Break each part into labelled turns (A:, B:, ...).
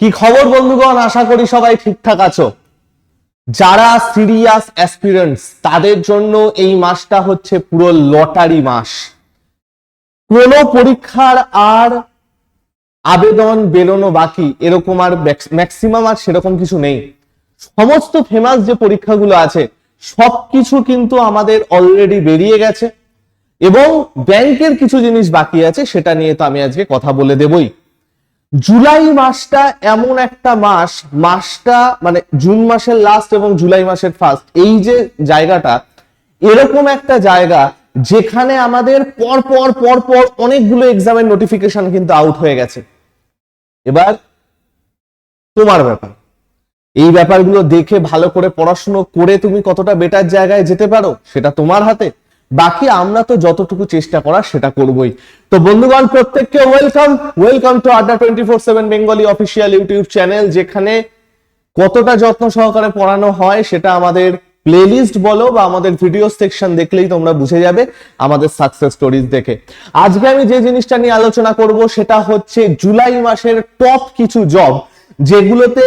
A: কি খবর, বন্ধুগণ? আশা করি সবাই ঠিকঠাক আছো। যারা সিরিয়াস অ্যাসপিরেন্টস তাদের জন্য এই মাসটা হচ্ছে পুরো লটারি মাস। কোন পরীক্ষার আর আবেদন বেরোনো বাকি, এরকম আর ম্যাক্সিমাম আর সেরকম কিছু নেই। সমস্ত ফেমাস যে পরীক্ষাগুলো আছে, সবকিছু কিন্তু আমাদের অলরেডি বেরিয়ে গেছে। এবং ব্যাংকের কিছু জিনিস বাকি আছে, সেটা নিয়ে তো আমি আজকে কথা বলে দেবই। জুলাই মাসটা এমন একটা মাস, মাসটা মানে জুন মাসের লাস্ট এবং জুলাই মাসের ফার্স্ট এই যে জায়গাটা, এরকম একটা জায়গা যেখানে আমাদের পর পর পর পর অনেকগুলো এক্সামের নোটিফিকেশন কিন্তু আউট হয়ে গেছে। এবার তোমার ব্যাপার, এই ব্যাপারগুলো দেখে ভালো করে পড়াশুনো করে তুমি কতটা বেটার জায়গায় যেতে পারো, সেটা তোমার হাতে। বাকি আমরা তো যতটুকু চেষ্টা করার সেটা করবই। তো বন্ধুগণ, প্রত্যেককে welcome welcome to Adda twenty four seven Bengali official YouTube channel যেখানে কতটা যত্ন সহকারে পড়ানো হয় সেটা আমাদের প্লেলিস্ট বলো বা আমাদের ভিডিও সেকশন দেখলেই তোমরা বুঝে যাবে, আমাদের সাকসেস স্টোরিজ দেখে। আজকে আমি যে জিনিসটা নিয়ে আলোচনা করব সেটা হচ্ছে জুলাই মাসের টপ কিছু জব যেগুলোতে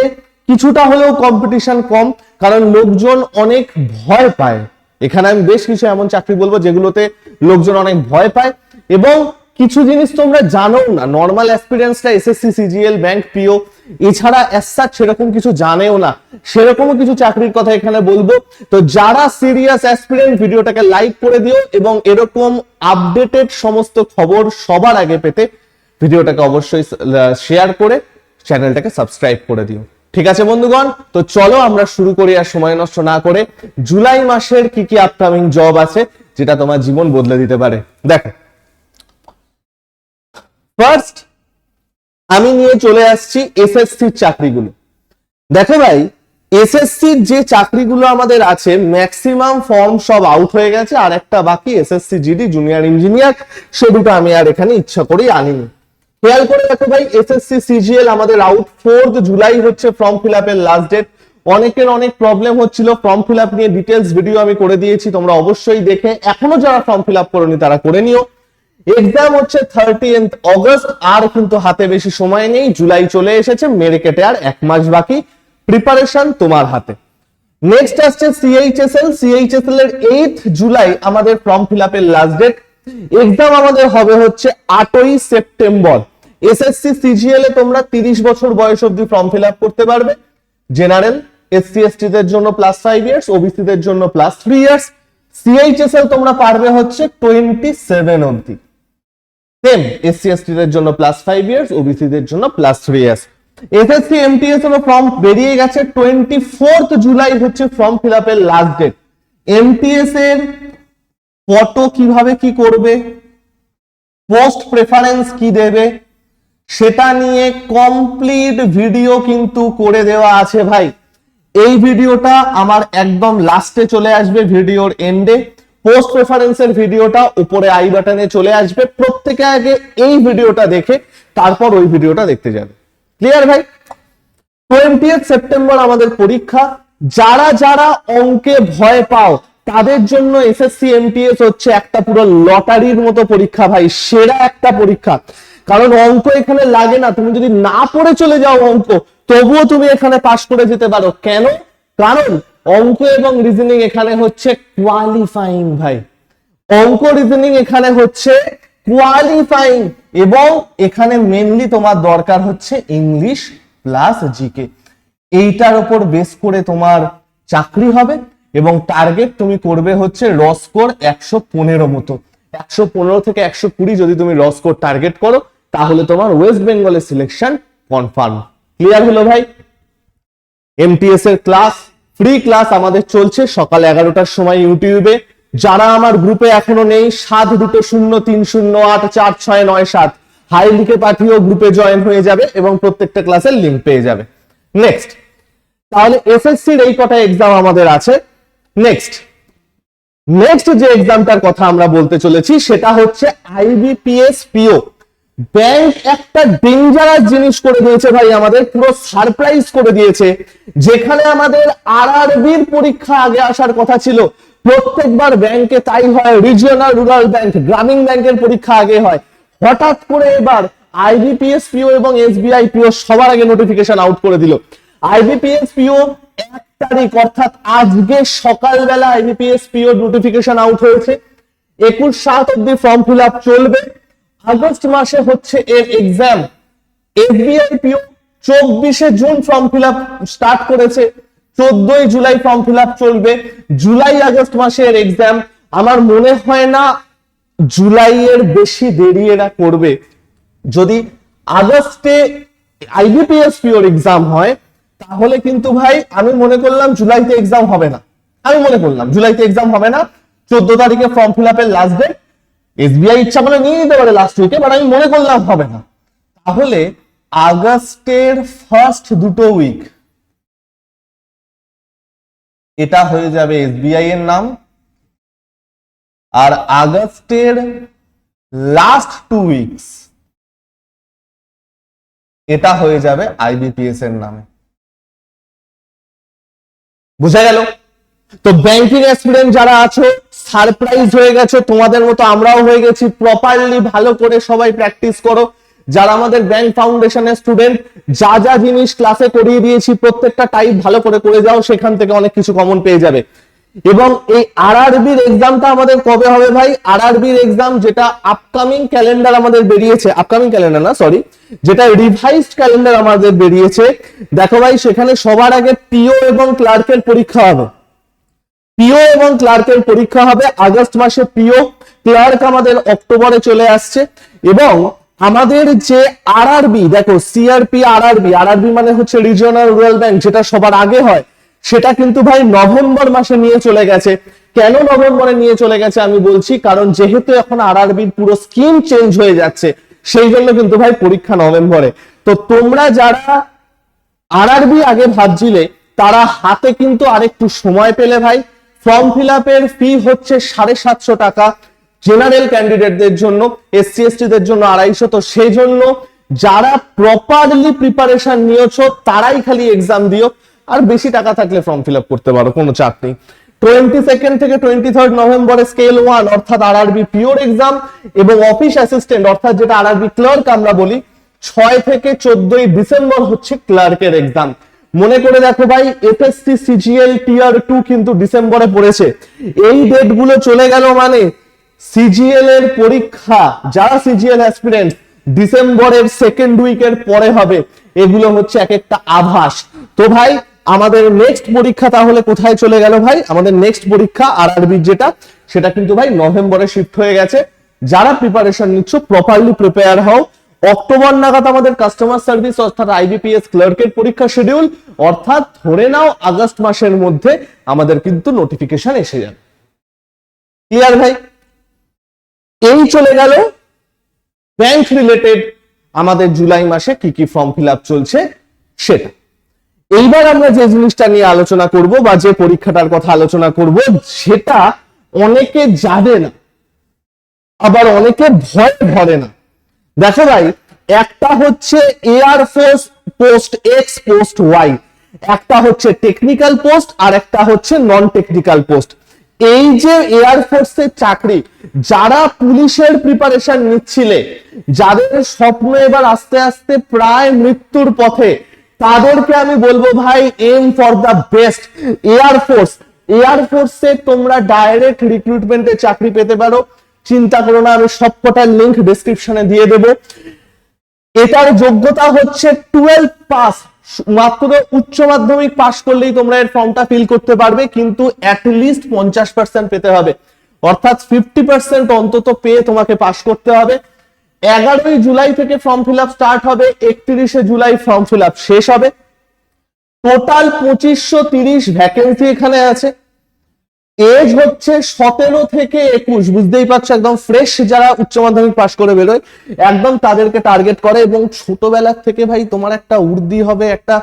A: কিছুটা হলেও কম্পিটিশন কম, কারণ লোকজন অনেক ভয় পায়। এখানে আমি বেশ কিছু এমন চাকরি বলব যেগুলোতে লোকজন অনেক ভয় পায় এবং কিছু জিনিস তোমরা জানো না। নর্মাল এক্সপিরিয়েন্সটা এসএসসি সিজিএল ব্যাংক পিও এছাড়া অ্যাসাচ সেরকম কিছু জানেও না। সেরকমও কিছু চাকরির কথা এখানে বলব। তো যারা সিরিয়াস অ্যাসপিরেন্ট ভিডিওটাকে লাইক করে দিও এবং এরকম আপডেটেড সমস্ত খবর সবার আগে পেতে ভিডিওটাকে অবশ্যই শেয়ার করে চ্যানেলটাকে সাবস্ক্রাইব করে দিও। ঠিক আছে বন্ধুগণ? তো চলো আমরা শুরু করি আর সময় নষ্ট না করে। জুলাই মাসের কি কি আপকামিং জব আছে, যেটা তোমার জীবন বদলে দিতে পারে? দেখো ফার্স্ট আমি নিয়ে চলে আসছি এসএসসির চাকরিগুলো। দেখো ভাই এসএসসির যে চাকরিগুলো আমাদের আছে ম্যাক্সিমাম ফর্ম সব আউট হয়ে গেছে, আর একটা বাকি এসএসসি জিডি জুনিয়র ইঞ্জিনিয়ার সে দুটো আমি আর এখানে ইচ্ছা করেই আনিনি। খেয়াল করে দেখো ভাই এসএসসি সিজিএল আমাদের আউট ফোর্থ জুলাই হচ্ছে ফর্ম ফিল আপের লাস্ট ডেট অনেকের অনেক প্রবলেম হচ্ছিল ফর্ম ফিল আপ নিয়ে ডিটেলস ভিডিও আমি করে দিয়েছি, তোমরা অবশ্যই দেখে, এখনও যারা ফর্ম ফিল আপ করনি, তারা করে নিও। এক্সাম হচ্ছে থার্টি অগস্ট আর কিন্তু হাতে বেশি সময় নেই, জুলাই চলে এসেছে, মেরে কেটে আর এক মাস বাকি। প্রিপারেশন তোমার হাতে। নেক্সট আসছে সিএইচএসএল সিএইচএসএল এর এইট জুলাই আমাদের ফর্ম ফিল আপের লাস্ট ডেট এক্সাম আমাদের হবে হচ্ছে আটই সেপ্টেম্বর এসএসসি সিজিএল এ তোমরা তিরিশ বছর বয়স অব্দি ফর্ম ফিল আপ করতে পারবে। জেনারেল এসসি এসটি দের জন্য প্লাস ফাইভ ইয়ার্স ওবিসি দের জন্য প্লাস থ্রি ইয়ার্স সিএইচএসএল তোমরা পারবে হচ্ছে টোয়েন্টি সেভেন অব্দি সেম এসসি এসটি দের জন্য প্লাস ফাইভ ইয়ার্স ওবিসি দের জন্য plus three years SSC MTS এর ফর্ম বেরিয়ে গেছে টোয়েন্টি ফোর্থ জুলাই হচ্ছে ফর্ম ফিল আপের লাস্ট ডেট এমটিএস এর ফটো কীভাবে কি করবে? পোস্ট প্রেফারেন্স কি দেবে? সেটা নিয়ে কমপ্লিট ভিডিও কিন্তু করে দেওয়া আছে ভাই। এই ভিডিওটা আমার একদম লাস্টে চলে আসবে ভিডিওর এন্ডে পোস্ট প্রেফারেন্সের ভিডিওটা উপরে আই বাটনে চলে আসবে। প্রত্যেকে আগে এই ভিডিওটা দেখে, তারপর ওই ভিডিওটা দেখতে যাবে। ক্লিয়ার ভাই? টোয়েন্টি সেপ্টেম্বর আমাদের পরীক্ষা। যারা যারা অঙ্কে ভয় পাও, তাদের জন্য এসএসসি এমটিএস হচ্ছে একটা পুরো লটারির মতো পরীক্ষা ভাই, সেরা একটা পরীক্ষা। কারণ অঙ্ক এখানে লাগে না, তুমি যদি না পড়ে চলে যাও অঙ্ক, তবুও তুমি এখানে পাশ করে যেতে পারো। কেন? কারণ অঙ্ক এবং রিজনিং এখানে হচ্ছে কোয়ালিফাইং ভাই। অঙ্ক রিজনিং এখানে হচ্ছে কোয়ালিফাইং এবং এখানে মেনলি তোমার দরকার হচ্ছে ইংলিশ প্লাস জিকে এইটার উপর বেস করে তোমার চাকরি হবে এবং টার্গেট তুমি করবে হচ্ছে রস্কোর একশো পনেরো মতো। একশো পনেরো থেকে একশো কুড়ি যদি তুমি রস্কোর টার্গেট করো, তাহলে তোমার ওয়েস্ট বেঙ্গলের সিলেকশন কনফার্ম ক্লিয়ার হলো ভাই? এমটিএস এর ক্লাস ফ্রি ক্লাস আমাদের চলছে সকাল এগারোটার সময় ইউটিউবে যারা আমার গ্রুপে এখনও নেই, সাত দুটো শূন্য তিন শূন্য আট চার ছয় নয় সাত, হাই লিখে পাঠিয়েও গ্রুপে জয়েন হয়ে যাবে এবং প্রত্যেকটা ক্লাসের লিঙ্ক পেয়ে যাবে। নেক্সট তাহলে এসএসসির এই কটা এক্সাম আমাদের আছে। নেক্সট নেক্সট যে এক্সামটার কথা আমরা বলতে চলেছি, সেটা হচ্ছে আইবিপিএস পিও ব্যাংক একটা ডেঞ্জারাস জিনিস করে দিয়েছে ভাই আমাদের, পুরো সারপ্রাইজ করে দিয়েছে। যেখানে আমাদের আরআরবির পরীক্ষা আগে আসার কথা ছিল। প্রত্যেকবার ব্যাংকে তাই হয় রিজিওনাল রুরাল ব্যাংক গ্রামীণ ব্যাংকের পরীক্ষা আগে হয়। হঠাৎ করে এবার আইবিপিএস পিও এবং এসবিআই পিও সবার আগে নোটিফিকেশন আউট করে দিল। আইবিপিএস পিও এক তারিখ, অর্থাৎ আজকে সকালবেলা আইবিপিএস পিও নোটিফিকেশন আউট হয়েছে। একুশ সাত অব্দি ফর্ম ফিল আপ চলবে। আগস্ট মাসে হচ্ছে এর এক্সাম এসবিআই পিও চব্বিশে জুন ফর্ম ফিল স্টার্ট করেছে। চোদ্দই জুলাই ফর্ম ফিল চলবে। জুলাই আগস্ট মাসে এর এক্সাম আমার মনে হয় না জুলাইয়ের বেশি দেরি এরা করবে। যদি আগস্টে আইবিপিএস পিওর এক্সাম হয়, তাহলে কিন্তু ভাই আমি মনে করলাম জুলাইতে এক্সাম হবে না। আমি মনে করলাম জুলাইতে এক্সাম হবে না। চোদ্দ তারিখে ফর্ম ফিল আপের লাস্ট ডেট এসবিআই ইচ্ছা করে নিয়ে নিতে পারে লাস্ট উইকে বাট আমি মনে করলাম হবে না। তাহলে আগস্টের ফার্স্ট দুটো উইক এটা হয়ে যাবে এসবিআই এর নাম, আর আগস্টের লাস্ট টু উইকস এটা হয়ে যাবে আইবিপিএস এর নামে। বুঝা গেল? তো ব্যাংকিং এক্সপিরিয়েন্স যারা আছো সারপ্রাইজ হয়ে গেছে, তোমাদের মতো আমরাও হয়ে গেছি। প্রপারলি ভালো করে সবাই প্র্যাকটিস করো। যারা আমাদের ব্যাংক ফাউন্ডেশনের স্টুডেন্ট যা যা জিনিস ক্লাসে করিয়ে দিয়েছি, প্রত্যেকটা টাইপ ভালো করে করে যাও, সেখান থেকে অনেক কিছু কমন পেয়ে যাবে। এবং এই আরআরবির এক্সামটা আমাদের কবে হবে ভাই? আরআরবির এক্সাম যেটা আপকামিং ক্যালেন্ডার আমাদের বেরিয়েছে আপকামিং ক্যালেন্ডার না সরি যেটা রিভাইজড ক্যালেন্ডার আমাদের বেরিয়েছে। দেখো ভাই, সেখানে সবার আগে পিও এবং ক্লার্কের পরীক্ষা হবে। পিও এবং ক্লার্কের পরীক্ষা হবে আগস্ট মাসে পিও ক্লার্ক আমাদের অক্টোবরে চলে আসছে এবং আমাদের যে আরআরবি দেখো সিআরপি আরআরবি আরআরবি মানে হচ্ছে রিজিওনাল রুরাল ব্যাংক যেটা সবার আগে হয়, সেটা কিন্তু ভাই নভেম্বর মাসে নিয়ে চলে গেছে। কেন নভেম্বরে নিয়ে চলে গেছে আমি বলছি, কারণ যেহেতু এখন আরআরবির পুরো স্কিম চেঞ্জ হয়ে যাচ্ছে, সেই জন্য কিন্তু ভাই পরীক্ষা নভেম্বরে। তো তোমরা যারা আরআরবি আগে ভাবছিলে, তারা হাতে কিন্তু আরেকটু সময় পেলে ভাই ফর্ম ফিল আপের ফি হচ্ছে সাড়ে সাতশো টাকা। জেনারেল ক্যান্ডিডেটদের জন্য, এসসি এসটি দের জন্য আড়াইশো। তো সেই জন্য যারা প্রপারলি প্রিপারেশন নিয়েছো, তারাই খালি এক্সাম দিও। আর বেশি টাকা থাকলে ফর্ম ফিল আপ করতে পারো, কোনো চাপ নেই। টোয়েন্টি সেকেন্ড থেকে টোয়েন্টি থার্ড নভেম্বরে স্কেল ওয়ান অর্থাৎ আরআরবি পিওর এক্সাম এবং অফিস অ্যাসিস্ট্যান্ট অর্থাৎ যেটা আরআরবি ক্লার্ক আমরা বলি, ছয় থেকে চোদ্দই ডিসেম্বর হচ্ছে ক্লার্কের এক্সাম মনে করে দেখো ভাই এফএসসি সিজিএল টিয়ার টু কিন্তু ডিসেম্বরে পড়েছে। এই ডেটগুলো চলে গেল মানে সিজিএল এর পরীক্ষা, যারা সিজিএল অ্যাসপিরেন্ট ডিসেম্বরের সেকেন্ড উইকের পরে হবে। এগুলো হচ্ছে এক একটা আভাস। তো ভাই, আমাদের নেক্সট পরীক্ষা তাহলে কোথায় চলে গেল ভাই? আমাদের নেক্সট পরীক্ষা আরআরবি যেটা, সেটা কিন্তু ভাই নভেম্বরে শিফট হয়ে গেছে। যারা প্রিপারেশন নিচ্ছ প্রপারলি প্রিপেয়ার হও। অক্টোবর নাগাদ আমাদের কাস্টমার সার্ভিস অর্থাৎ আইবিপিএস ক্লার্কের পরীক্ষা শিডিউল অর্থাৎ ধরে নাও আগস্ট মাসের মধ্যে আমাদের কিন্তু নোটিফিকেশন এসে যাবে। ক্লিয়ার ভাই? এই চলে গেল। ব্যাংক রিলেটেড আমাদের জুলাই মাসে কি কি ফর্ম ফিল চলছে সেটা। এইবার আমরা যে জিনিসটা নিয়ে আলোচনা করব বা যে পরীক্ষাটার কথা আলোচনা করব, সেটা অনেকে জানে না, আবার অনেকে ভয় ভরে না। দেখো ভাই, একটা হচ্ছে air force post X post Y একটা হচ্ছে টেকনিক্যাল পোস্ট আর একটা হচ্ছে নন টেকনিক্যাল পোস্ট এই যে এয়ারফোর্সের চাকরি, যারা পুলিশের প্রিপারেশন নিচ্ছিলে, যাদের স্বপ্ন এবার আস্তে আস্তে প্রায় মৃত্যুর পথে, তাদেরকে আমি বলব ভাই aim for the best air force এয়ারফোর্সে তোমরা ডাইরেক্ট রিক্রুটমেন্টে চাকরি পেতে পারো। চিন্তা করো না, আমি সবকটার লিংক ডেসক্রিপশনে দিয়ে দেবো। এটার যোগ্যতা হচ্ছে টুয়েলভ পাস মাত্র উচ্চ মাধ্যমিক পাস করলেই তোমরা এর ফর্মটা ফিল করতে পারবে, কিন্তু অ্যাটলিস্ট পঞ্চাশ পার্সেন্ট পেতে হবে। অর্থাৎ ফিফটি পার্সেন্ট অন্তত পেয়ে তোমাকে পাস করতে হবে। এগারোই জুলাই থেকে ফর্ম ফিল আপ স্টার্ট হবে, একত্রিশে জুলাই ফর্ম ফিল আপ শেষ হবে। টোটাল পঁচিশশো তিরিশ ভ্যাকেন্সি এখানে আছে। এজ হচ্ছে সতেরো থেকে একুশ, বুঝতেই পারছ? একদম ফ্রেশ যারা উচ্চ মাধ্যমিক পাশ করে বেরোয়, একদম তাদেরকে টার্গেট করে এবং ছোটবেলার থেকে ভাই তোমার একটা উর্দি হবে, একটা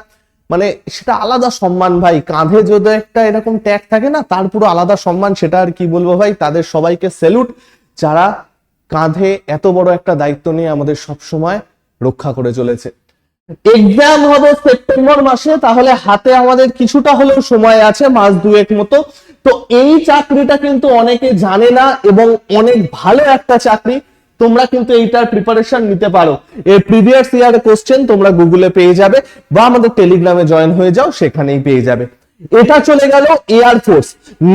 A: মানে সেটা আলাদা সম্মান ভাই। কাঁধে যদি একটা এরকম ট্যাগ থাকে না, তার পুরো আলাদা সম্মান, সেটা আর কি বলব ভাই? তাদের সবাইকে স্যালুট যারা কাঁধে এত বড় একটা দায়িত্ব নিয়ে আমাদের সব সময় রক্ষা করে চলেছে। এক্সাম হবে সেপ্টেম্বর মাসে, তাহলে হাতে আমাদের কিছুটা হলেও সময় আছে, মাস দুয়েক মতো। তো এই চাকরিটা কিন্তু অনেকে জানে না এবং অনেক ভালো একটা চাকরি, তোমরা কিন্তু এইটার প্রিপারেশন নিতে পারো। এর প্রিভিয়াস ইয়ার কোশ্চেন তোমরা গুগলে পেয়ে যাবে বা আমাদের টেলিগ্রামে জয়েন হয়ে যাও, সেখানেই পেয়ে যাবে। এটা চলে গেল এয়ার ফোর্স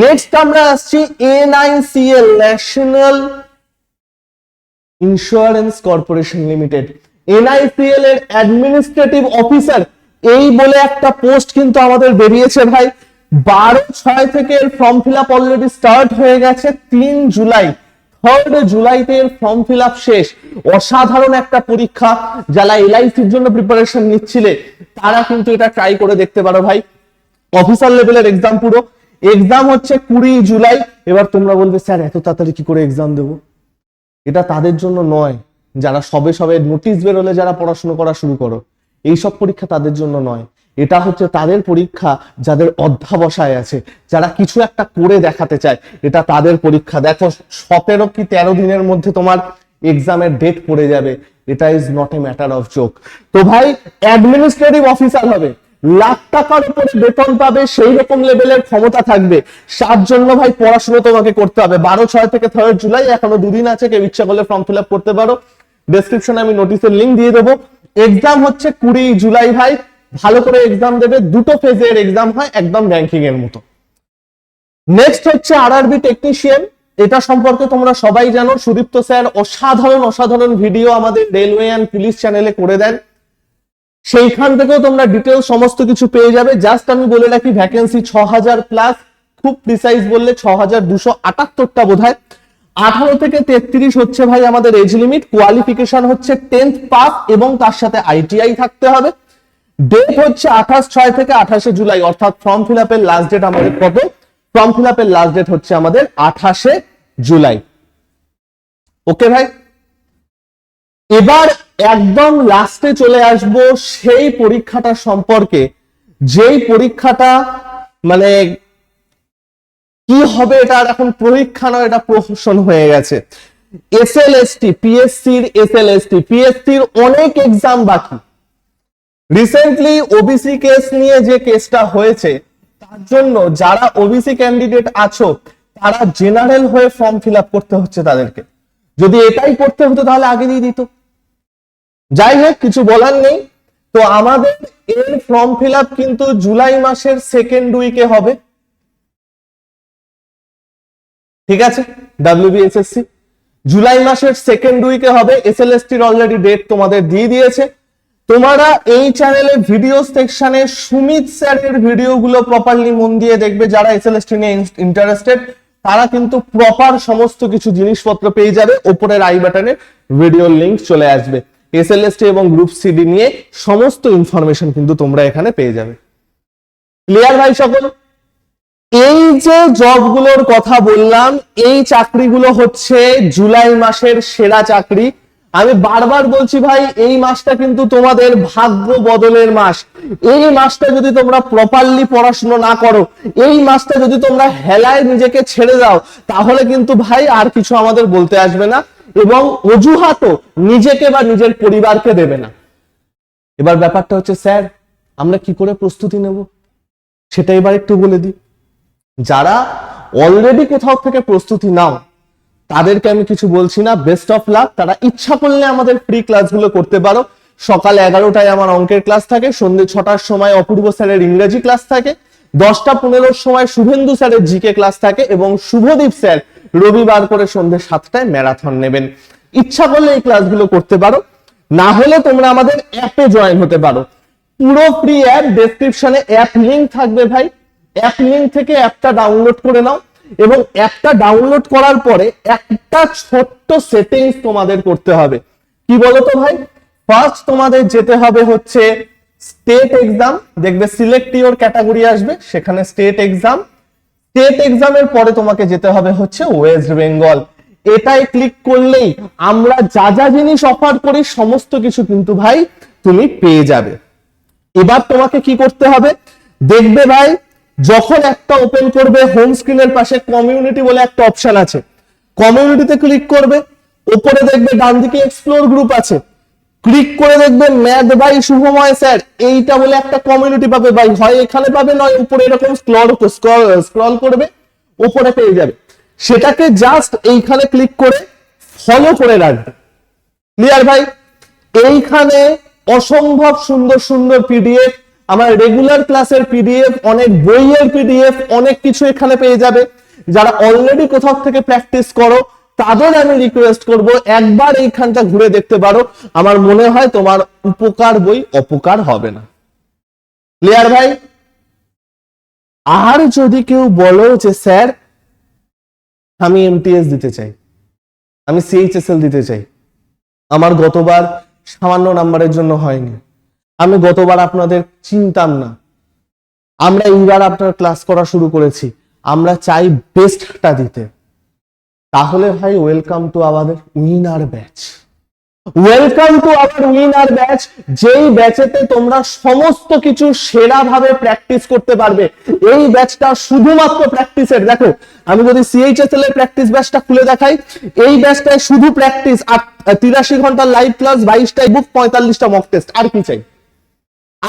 A: নেক্সট আমরা আসছি A nine C L national insurance corporation limited NICL এর অ্যাডমিনিস্ট্রেটিভ অফিসার এই বলে একটা পোস্ট কিন্তু আমাদের বেরিয়েছে ভাই। বারো ছয় থেকে এর form fill up already start হয়ে গেছে তিন জুলাই। থার্ড জুলাইতে এর ফর্ম ফিল আপ শেষ। অসাধারণ একটা পরীক্ষা যারা এলআইসির জন্য প্রিপারেশন নিচ্ছিলে, তারা কিন্তু এটা ট্রাই করে দেখতে পারো ভাই। অফিসার লেভেলের এক্সাম পুরো। এক্সাম হচ্ছে কুড়ি জুলাই। এবার তোমরা বলবে, স্যার, এত তাড়াতাড়ি কি করে এক্সাম দেবো? এটা তাদের জন্য নয়। যারা সবে সবে নোটিশ বেরোলে যারা পড়াশোনা করা শুরু করো, এইসব পরীক্ষা তাদের জন্য নয়। এটা হচ্ছে তাদের পরীক্ষা যাদের অধ্যাবসায় আছে, যারা কিছু একটা করে দেখাতে চায়, এটা তাদের পরীক্ষা। দেখো, সতেরো কি তেরো দিনের মধ্যে তোমার এক্সামের ডেট পড়ে যাবে, এটা is not a matter of joke তো ভাই অ্যাডমিনিস্ট্রেটিভ অফিসার হবে, লাখ টাকার উপরে বেতন পাবে, সেই রকম লেভেলের ক্ষমতা থাকবে। সাত জন্য ভাই, পড়াশোনা তোমাকে করতে হবে। বারো, ছয় থেকে থার্ড জুলাই এখনও দুদিন আছে, কেউ ইচ্ছা করলে ফর্ম ফিল আপ করতে পারো। ডেসক্রিপশনে আমি নোটিশের লিঙ্ক দিয়ে দেবো। এক্সাম হচ্ছে কুড়ি জুলাই ভাই। ভালো করে এক্সাম দেবে। দুটো ফেজের এক্সাম হয়, একদম র্যাঙ্কিং এর মতো। নেক্সট হচ্ছে আরআরবি টেকনিশিয়ান এটা সম্পর্কে তোমরা সবাই জানো। সুদীপ্ত স্যার অসাধারণ অসাধারণ ভিডিও আমাদের রেলওয়ে অ্যান্ড পুলিশ চ্যানেলে করে দেন। সেইখান থেকেও তোমরা ডিটেল সমস্ত কিছু পেয়ে যাবে। জাস্ট আমি বলে রাখি ভ্যাকেন্সি ছ প্লাস খুব প্রিসাইজ বললে ছ হাজার দুশো আটাত্তরটা বোধ হয় আঠারো থেকে তেত্রিশ হচ্ছে ভাই আমাদের এজ লিমিট কোয়ালিফিকেশন হচ্ছে টেন্থ পাস এবং তার সাথে আইটিআই থাকতে হবে। ডেট হচ্ছে আঠাশ ছয় থেকে আঠাশে জুলাই, অর্থাৎ ফর্ম ফিল আপের লাস্ট ডেট আমাদের কত? ফর্ম ফিল আপের লাস্ট ডেট হচ্ছে আমাদের আঠাশে জুলাই। ওকে ভাই? এবার একদম লাস্টে চলে আসব সেই পরীক্ষাটা সম্পর্কে। যেই পরীক্ষাটা মানে কি হবে এটা এখন পরীক্ষা নয়, এটা প্রফেশন হয়ে গেছে। এসএলএসটি পিএসসির এসএলএসটি পিএসসির অনেক এক্সাম বাকি। রিসেন্টলি ওবিসি কেস নিয়ে যে কেসটা হয়েছে, তার জন্য যারা ওবিসি ক্যান্ডিডেট আছো, তারা জেনারেল হয়ে ফর্ম ফিল করতে হচ্ছে তাদেরকে। যদি এটাই করতে হতো তাহলে আগে দিয়ে দিত। যাই হোক, কিছু বলার নেই। তো আমাদের এর ফর্ম ফিল কিন্তু জুলাই মাসের সেকেন্ড উইকে হবে। ঠিক আছে? ডাব্লিউবিএসএসসি জুলাই মাসের সেকেন্ড উইকে হবে এসএলএসটির অলরেডি ডেট তোমাদের দিয়ে দিয়েছে। তোমরা এই চ্যানেলে ভিডিও সেকশনে সুমিত স্যারের ভিডিওগুলো প্রপারলি মন দিয়ে দেখবে, যারা এসএলএসটি নিয়ে ইন্টারেস্টেড তারা কিন্তু প্রপার সমস্ত কিছু জিনিসপত্র পেয়ে যাবে। ওপরের আই বাটনে ভিডিও লিংক চলে আসবে। এসএলএসটি এবং গ্রুপ সিডি নিয়ে সমস্ত ইনফরমেশন কিন্তু তোমরা এখানে পেয়ে যাবে। ক্লিয়ার ভাই সকল? এই যে জবগুলোর কথা বললাম, এই চাকরিগুলো হচ্ছে জুলাই মাসের সেরা চাকরি। আমি বারবার বলছি ভাই, এই মাসটা কিন্তু তোমাদের ভাগ্য বদলের মাস। এই মাসটা যদি তোমরা প্রপারলি পড়াশোনা না করো, এই মাসটা যদি তোমরা হেলায় নিজেকে ছেড়ে দাও, তাহলে কিন্তু ভাই আর কিছু আমাদের বলতে আসবে না এবং অজুহাতও নিজেকে বা নিজের পরিবারকে দেবে না। এবার ব্যাপারটা হচ্ছে, স্যার, আমরা কি করে প্রস্তুতি নেব? সেটা এবার একটু বলে দিই। যারা অলরেডি কোথাও থেকে প্রস্তুতি নাও, তাদেরকে আমি কিছু বলছি না বেস্ট অফ লাক তারা ইচ্ছা করলে আমাদের ফ্রি ক্লাসগুলো করতে পারো। সকাল এগারোটায় আমার অঙ্কের ক্লাস থাকে সন্ধ্যে ছটার সময় অপূর্ব স্যারের ইংরেজি ক্লাস থাকে, দশটা পনেরোর সময় শুভেন্দু স্যারের জিকে ক্লাস থাকে এবং শুভদীপ স্যার রবিবার করে সন্ধ্যে সাতটায় ম্যারাথন নেবেন। ইচ্ছা করলে এই ক্লাসগুলো করতে পারো। না হলে তোমরা আমাদের অ্যাপে জয়েন হতে পারো। পুরো ফ্রি অ্যাপ ডেসক্রিপশনে অ্যাপ লিংক থাকবে ভাই। অ্যাপ লিংক থেকে অ্যাপটা ডাউনলোড করে নাও এবং অ্যাপটা ডাউনলোড করার পরে একটা ছোট্ট সেটিংস তোমাদের করতে হবে। কি বলতো ভাই? ফার্স্ট তোমাদের যেতে হবে হচ্ছে স্টেট এক্সাম দেখবে সিলেক্ট ইওর ক্যাটাগরি আসবে, সেখানে স্টেট এক্সাম স্টেট এক্সামের পরে তোমাকে যেতে হবে হচ্ছে ওয়েস্ট বেঙ্গল এটাই ক্লিক করলেই আমরা যা যা জিনিস অফার করি, সমস্ত কিছু কিন্তু ভাই তুমি পেয়ে যাবে। এবার তোমাকে কি করতে হবে? দেখবে ভাই যখন একটা ওপেন করবে হোম স্ক্রিনের পাশে কমিউনিটি বলে একটা অপশন আছে। কমিউনিটিতে ক্লিক করবে, উপরে দেখবে ডান দিকে এক্সপ্লোর গ্রুপ আছে। ক্লিক করে দেখবে ম্যাথ বাই শুভময় স্যার এইটা বলে একটা কমিউনিটি পাবে। ভাই, হয় এখানে পাবে, নয় উপরে এরকম স্ক্রল স্ক্রল করবে, উপরে পেয়ে যাবে। সেটাকে জাস্ট এইখানে ক্লিক করে ফলো করে রাখবে। ক্লিয়ার ভাই? এইখানে অসম্ভব সুন্দর সুন্দর পিডিএফ আমার রেগুলার ক্লাসের পিডিএফ অনেক বইয়ের পিডিএফ অনেক কিছু এখানে পেয়ে যাবে। যারা অলরেডি কোথাও থেকে প্র্যাকটিস করো, তাদের আমি রিকোয়েস্ট করব, একবার এইখানটা ঘুরে দেখতে পারো। আমার মনে হয় তোমার উপকার বই অপকার হবে না। ক্লিয়ার ভাই? আর যদি কেউ বলো যে, স্যার, আমি এমটিএস দিতে চাই, আমি সিএইচএসএল দিতে চাই, আমার গতবার সামান্য নাম্বারের জন্য হয়নি। আমি গতবার আপনাদের চিনতাম না। আমরা এইবার আপনার ক্লাস করা শুরু করেছি। আমরা চাই বেস্টটা দিতে। তাহলে ভাই ওয়েলকাম টু আমাদের winner batch welcome to our winner batch যেই ব্যাচেতে তোমরা সমস্ত কিছু সেরা ভাবে প্র্যাকটিস করতে পারবে। এই ব্যাচটা শুধুমাত্র প্র্যাকটিসের দেখো, আমি যদি সিএইচএসএল এর প্র্যাকটিস ব্যাচটা খুলে দেখাই, এই ব্যাচটায় শুধু প্র্যাকটিস আর তিরাশি ঘণ্টা লাইভ ক্লাস বাইশটাই বুক পঁয়তাল্লিশটা মক টেস্ট আর কি চাই?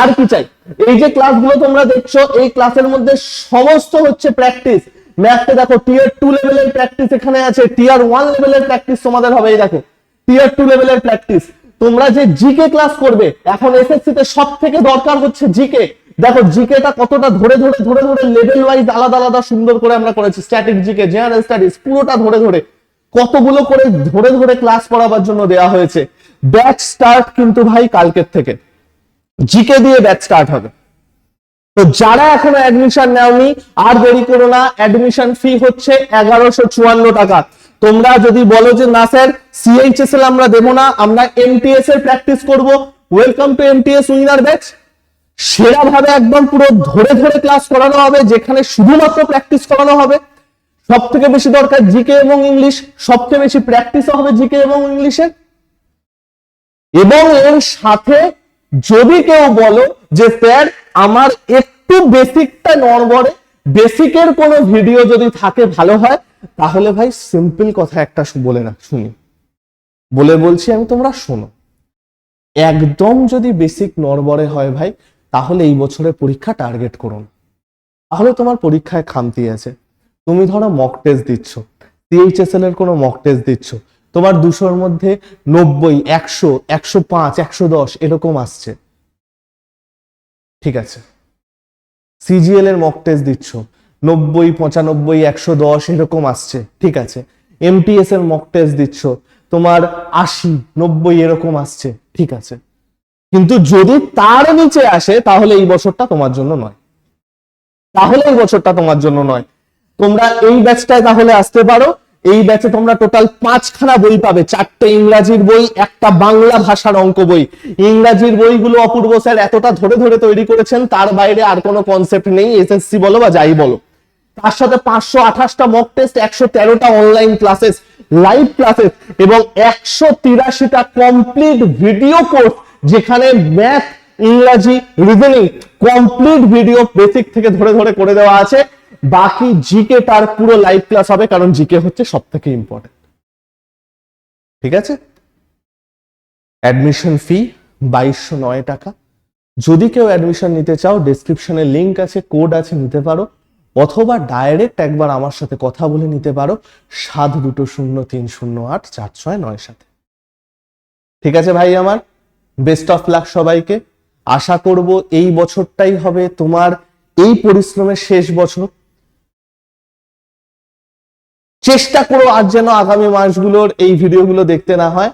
A: আর কি চাই? এই যে ক্লাসগুলো তোমরা দেখছ, এই ক্লাসের মধ্যে সমস্ত হচ্ছে প্র্যাকটিস ম্যাথে দেখো টিয়ার টু লেভেলের প্র্যাকটিস এখানে আছে টিয়ার ওয়ান লেভেলের প্র্যাকটিস তোমাদের হবে, এই দেখো। টিয়ার টু লেভেলের প্র্যাকটিস তোমরা যে জিকে ক্লাস করবে, এখন এসএসসি তে সব থেকে দরকার হচ্ছে জিকে দেখো জিকেটা কতটা ধরে ধরে ধরে ধরে লেভেল ওয়াইজ আলাদা আলাদা, সুন্দর করে আমরা করেছি। স্ট্যাটিক জিকে জেনারেল স্টাডিজ পুরোটা ধরে ধরে। কতগুলো করে ধরে ধরে ক্লাস করাবার জন্য দেওয়া হয়েছে। ব্যাচ স্টার্ট কিন্তু ভাই কালকের থেকে। জিকে দিয়ে ব্যাচ স্টার্ট হবে। তো যারা এখনও অ্যাডমিশন নেওনি, আর দেরি করো না অ্যাডমিশন ফি হচ্ছে এগারোশো চুয়ান্ন টাকা। তোমরা যদি বলো যে, না স্যার সিএইচএসএল আমরা দেবো না, আমরা এমটিএস এর প্র্যাকটিস করব welcome to MTS winner batch সেরা ভাবে একদম পুরো ধরে ধরে ক্লাস করানো হবে, যেখানে শুধুমাত্র প্র্যাকটিস করানো হবে। সব থেকে বেশি দরকার জিকে এবং ইংলিশ সবচেয়ে বেশি প্র্যাকটিস হবে জিকে এবং ইংলিশে এবং এর সাথে যদি কেউ বলো যে, স্যার, আমার একটু বেসিকটা নড়বড়ে, বেসিকের কোনো ভিডিও যদি থাকে ভালো হয়, তাহলে ভাই সিম্পল কথা একটা বলে রাখ, শুনি। বলে বলছি আমি, তোমরা শোনো। একদম যদি বেসিক নড়বড়ে হয় ভাই, তাহলে এই বছরের পরীক্ষা টার্গেট করুন। তাহলে তোমার পরীক্ষায় খামতি আছে। তুমি ধরো মক টেস্ট দিচ্ছ সিএইচএসএল এর কোনো মক টেস্ট দিচ্ছ তোমার দুশোর মধ্যে নব্বই, একশো একশো পাঁচ, একশো দশ এরকম আসছে। ঠিক আছে। সিজিএল এর মক টেস্ট দিচ্ছ। নব্বই, পঁচানব্বই, একশো দশ এরকম আসছে। ঠিক আছে। এমটিএস এর মক টেস্ট দিচ্ছ। তোমার আশি, নব্বই এরকম আসছে। ঠিক আছে। কিন্তু যদি তার নিচে আসে, তাহলে এই বছরটা তোমার জন্য নয়। তাহলে এই বছরটা তোমার জন্য নয়। তোমরা এই ব্যাচটায় তাহলে আসতে পারো। এই ব্যাচে তোমরা টোটাল পাঁচখানা বই পাবে। চারটে ইংরাজির বই, একটা বাংলা ভাষার অঙ্ক বই। ইংরাজির বইগুলো অপূর্ব স্যার, এতটা ধরে ধরে তৈরি করেছেন, তার বাইরে আর কোনো কনসেপ্ট নেই এসএসসি বলো বা যাই বলো। তার সাথে পাঁচশো আঠাশটা মক টেস্ট একশো তেরোটা অনলাইন ক্লাসেস লাইভ ক্লাসেস এবং একশো তিরাশিটা কমপ্লিট ভিডিও কোর্স যেখানে ম্যাথ ইংরাজি রিজনিং কমপ্লিট ভিডিও বেসিক থেকে ধরে ধরে করে দেওয়া আছে। বাকি জিকে তার পুরো লাইভ ক্লাস হবে, কারণ জিকে হচ্ছে সব থেকে ইম্পর্টেন্ট ঠিক আছে? অ্যাডমিশন ফি বাইশশো নয় টাকা। যদি কেউ অ্যাডমিশন নিতে চাও ডেসক্রিপশনে লিংক আছে কোড আছে, নিতে পারো। অথবা ডাইরেক্ট একবার আমার সাথে কথা বলে নিতে পারো, সাত দুটো শূন্য তিন শূন্য আট চার ছয় নয় সাথে ঠিক আছে ভাই আমার? বেস্ট অফ লাক সবাইকে। আশা করব এই বছরটাই হবে তোমার এই পরিশ্রমের শেষ বছর। চেষ্টা করো আর যেন আগামী মাসগুলোর এই ভিডিওগুলো দেখতে না হয়,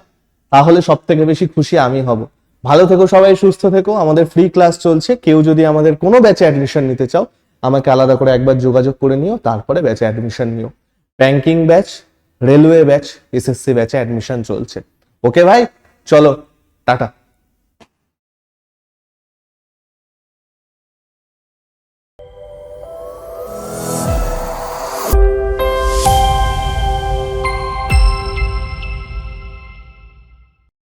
A: তাহলে সব থেকে বেশি খুশি আমি হব। ভালো থেকো সবাই, সুস্থ থেকো। আমাদের ফ্রি ক্লাস চলছে। কেউ যদি আমাদের কোনো ব্যাচে অ্যাডমিশন নিতে চাও, আমাকে আলাদা করে একবার যোগাযোগ করে নিও, তারপরে ব্যাচে অ্যাডমিশন নিও। Banking batch railway batch SSC ব্যাচে অ্যাডমিশন চলছে। ওকে ভাই, চলো, টাটা।